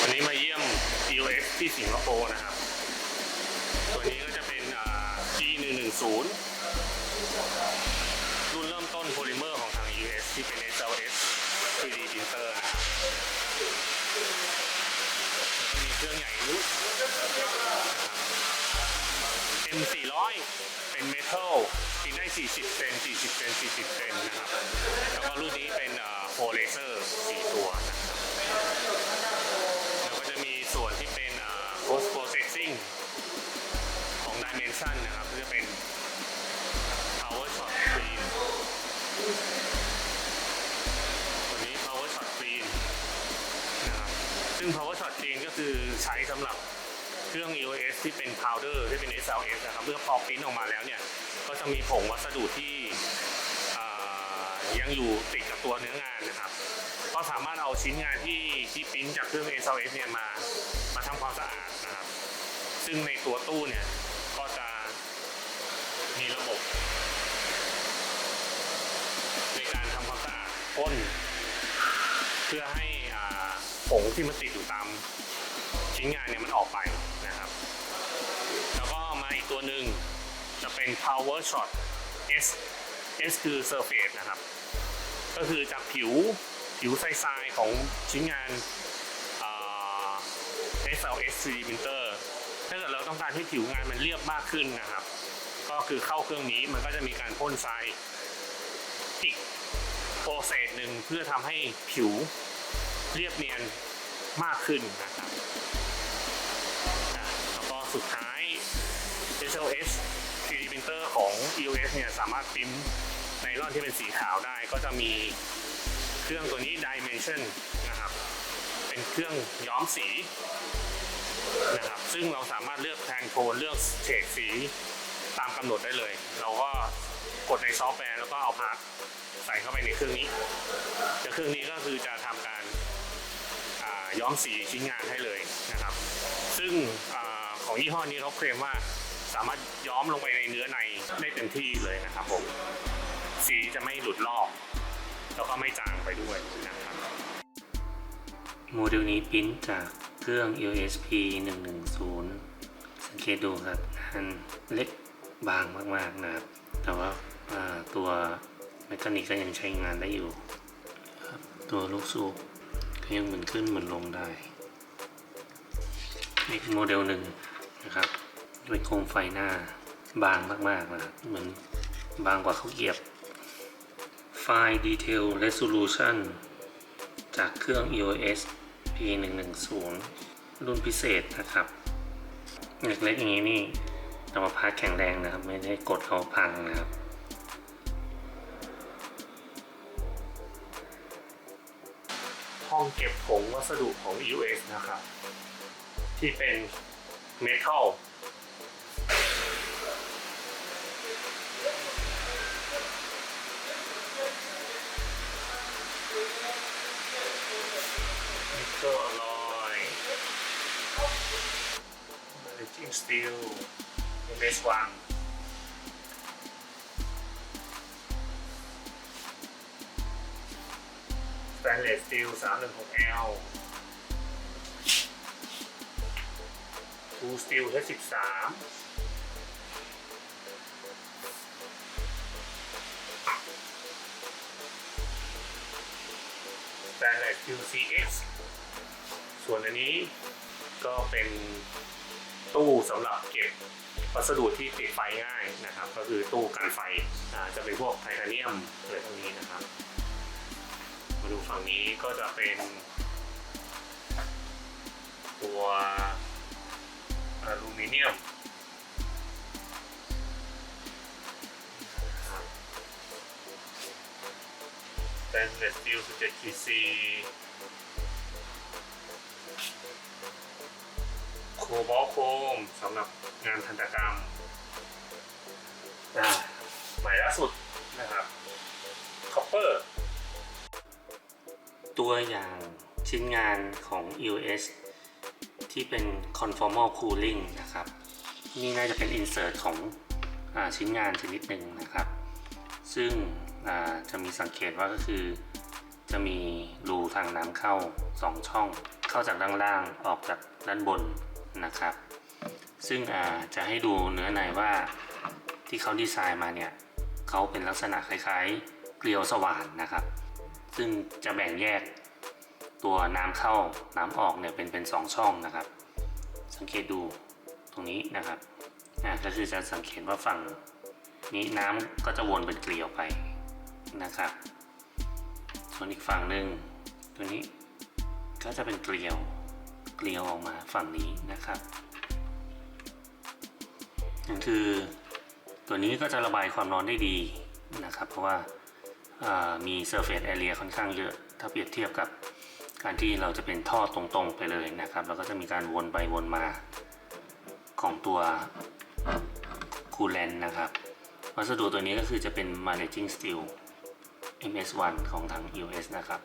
วันนี้มาเยี่ยม EOS ที่สิงคโปร์นะครับ 0 รุ่นเริ่มต้นโพลิเมอร์ของทาง EOS ที่เป็น SLS 3D printer นะครับมีเครื่องใหญ่รุ่น M400 เป็นเมทัลกินได้ 40 เซน 40 เซน 40 เซนนะครับ แล้วก็รุ่นนี้เป็นโฟเลเซอร์ 4 ตัวนะครับ ของ dimension นะครับก็จะเป็น power shot screen ตัวนี้ power shot screen นะครับซึ่ง power shot screen ก็คือใช้สำหรับเครื่อง EOS ที่เป็น powder ที่เป็น SLS นะครับเมื่อพอปริ้นออกมาแล้วเนี่ย ก็จะมีผงวัสดุที่ยังอยู่ติดกับตัวเนื้องานนะครับ ก็สามารถเอาชิ้นงานที่ที่ปริ้นจากเครื่อง SLS เนี่ยมา มาทำความสะอาดนะครับ ซึ่งในตัวตู้เนี่ย พ่นเพื่อให้ผงที่มันติดอยู่ตามชิ้นงานเนี่ยมันออกไปนะครับ แล้วก็มาอีกตัวหนึ่งจะเป็น power shot S S คือ surface นะครับ ก็คือจากผิวผิวทรายๆของชิ้นงาน SLS 3D printer ถ้าเกิดเราต้องการให้ผิวงานมันเรียบมากขึ้นนะครับ ก็คือเข้าเครื่องนี้มันก็จะมีการพ่นทรายอีก ปรเซสหนึ่งเพื่อทำให้ผิวเรียบเนียนมากขึ้นนะครับแล้วก็สุดท้าย SLS 3D printer ของ EOS เนี่ยสามารถพิมพ์ไนลอนที่เป็นสีขาวได้ ก็จะมีเครื่องตัวนี้ Dimension นะครับ เป็นเครื่องย้อมสีนะครับซึ่งเราสามารถเลือกแทนโทนเลือกเฉดสีตามกำหนดได้เลย เราก็ กดในซอฟต์แวร์แล้วก็เอาพาร์ทใส่เข้าไปในเครื่องนี้แต่เครื่องนี้ก็คือจะทำการาย้อมสีชิ้นงานให้เลยนะครับ ซึ่งอของยี่ห้อนี้เขาเคลมว่าสามารถย้อมลงไปในเนื้อในได้เต็มที่เลยนะครับผมสีจะไม่หลุดลอกแล้วก็ไม่จางไปด้วยนะครับโมเดลนี้ปริ้นจากเครื่อง USB 110 สังเกตดูครับงานเล็ก บางมากๆนะครับ แต่ว่าาตัวแมคานิกก็ยังใช้งานได้อยู่ ตัวลูกสูบก็ยังเหมุนขึ้นเหมุนลงได้อีกโมเดลหนึ่งนะครับเป็นโคมไฟหน้าบางมากๆนะครับเหมือนบางกว่าเขาเกรียบ ไฟล์ Detail Resolution จากเครื่อง EOS P110 รุ่นพิเศษนะครับเล็กๆอย่างนี้นี่ เอามาพาร์ทแข็งแรงนะครับ ไม่ได้กดเอาพังนะครับห้องเก็บผงวัสดุของ EOS นะครับ ที่เป็นเมทัลนิกเกิลอลอยเรจิงสตีล เบสวันสแตนเลสสตีล 316L ทูสตีล H13 สแตนเลสสตีล CX ส่วนอันนี้ก็เป็นตู้สำหรับเก็บ วัสดุที่ติดไฟง่ายนะครับ ก็คือตู้กันไฟจะเป็นพวกไทเทเนียมอะไรพวกนี้นะครับ มาดูฝั่งนี้ก็จะเป็น ตัวอลูมิเนียมเป็นเลสสตีล17 QC โคบอลโคมสำหรับงานทันตกรรมอ่าใหม่ล่าสุดนะครับคอปเปอร์ตัวอย่างชิ้นงานของ EOS ที่เป็น conformal cooling นะครับ นี่น่าจะเป็น insert ของอชิ้นงานชนิดหนึ่งนะครับ ซึ่งจะมีสังเกตว่าก็คือจะมีรูทางน้ำเข้า 2 ช่อง เข้าจากด้านล่างออกจากด้านบน นะครับ ซึ่งจะให้ดูเนื้อในว่าที่เขาดีไซน์มาเนี่ยเขาเป็นลักษณะคล้ายๆเกลียวสว่านนะครับ ซึ่งจะแบ่งแยกตัวน้ำเข้าน้ำออกเนี่ยเป็นเป็นสองช่องนะครับ สังเกตดูตรงนี้นะครับอ่าก็คือจะสังเกตว่าฝั่งนี้น้ำก็จะวนเป็นเกลียวไปนะครับส่วนอีกฝั่งหนึ่งตัวนี้ก็จะเป็นเกลียว เลียวออกมาฝั่งนี้นะครับนั่นคือตัวนี้ก็จะระบายความร้อนได้ดีนะครับ เพราะว่าามี surface area ค่อนข้างเยอะ ถ้าเปรียบเทียบกับการที่เราจะเป็นท่อตรงๆไปเลยนะครับ แล้วก็จะมีการวนไปวนมาของตัวคูลเลนนะครับ วัสดุตัวนี้ก็คือจะเป็น managing steel MS1 ของทาง US นะครับ